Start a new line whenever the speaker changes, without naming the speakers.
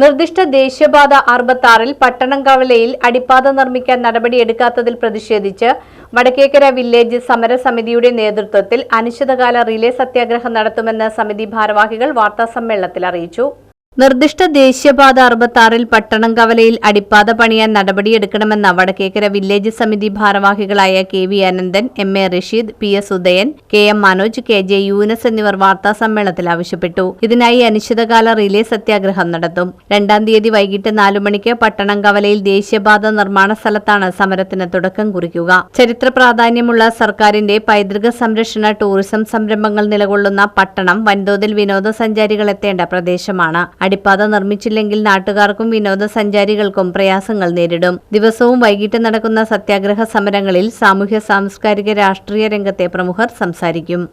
നിർദ്ദിഷ്ട ദേശീയപാത അറുപത്തി പട്ടണം കവലയിൽ അടിപ്പാത നിർമ്മിക്കാൻ നടപടിയെടുക്കാത്തതിൽ പ്രതിഷേധിച്ച് വടക്കേക്കര വില്ലേജ് സമരസമിതിയുടെ നേതൃത്വത്തിൽ അനിശ്ചിതകാല റിലേ സത്യാഗ്രഹം നടത്തുമെന്ന് സമിതി ഭാരവാഹികൾ വാർത്താസമ്മേളനത്തിൽ അറിയിച്ചു. നിർദ്ദിഷ്ട ദേശീയപാത അറുപത്താറിൽ പട്ടണംകവലയിൽ അടിപ്പാത പണിയാൻ നടപടിയെടുക്കണമെന്ന വടക്കേക്കര വില്ലേജ് സമിതി ഭാരവാഹികളായ K V Ananthan M A Rasheed P S Udayan K M Manoj K J Yunus എന്നിവർ വാർത്താ സമ്മേളനത്തിൽ ആവശ്യപ്പെട്ടു. ഇതിനായി അനിശ്ചിതകാല റിലേ സത്യാഗ്രഹം നടത്തും. രണ്ടാം തീയതി വൈകിട്ട് നാലു മണിക്ക് പട്ടണം കവലയിൽ ദേശീയപാത നിർമ്മാണ സ്ഥലത്താണ് സമരത്തിന് തുടക്കം കുറിക്കുക. ചരിത്ര പ്രാധാന്യമുള്ള സർക്കാരിന്റെ പൈതൃക സംരക്ഷണ ടൂറിസം സംരംഭങ്ങൾ നിലകൊള്ളുന്ന പട്ടണം വൻതോതിൽ വിനോദസഞ്ചാരികൾ എത്തേണ്ട പ്രദേശമാണ്. അടിപ്പാത നിർമ്മിച്ചില്ലെങ്കിൽ നാട്ടുകാർക്കും വിനോദസഞ്ചാരികൾക്കും പ്രയാസങ്ങൾ നേരിടും. ദിവസവും വൈകിട്ട് നടക്കുന്ന സത്യാഗ്രഹ സമരങ്ങളിൽ സാമൂഹ്യ സാംസ്കാരിക രാഷ്ട്രീയ രംഗത്തെ പ്രമുഖർ സംസാരിക്കും.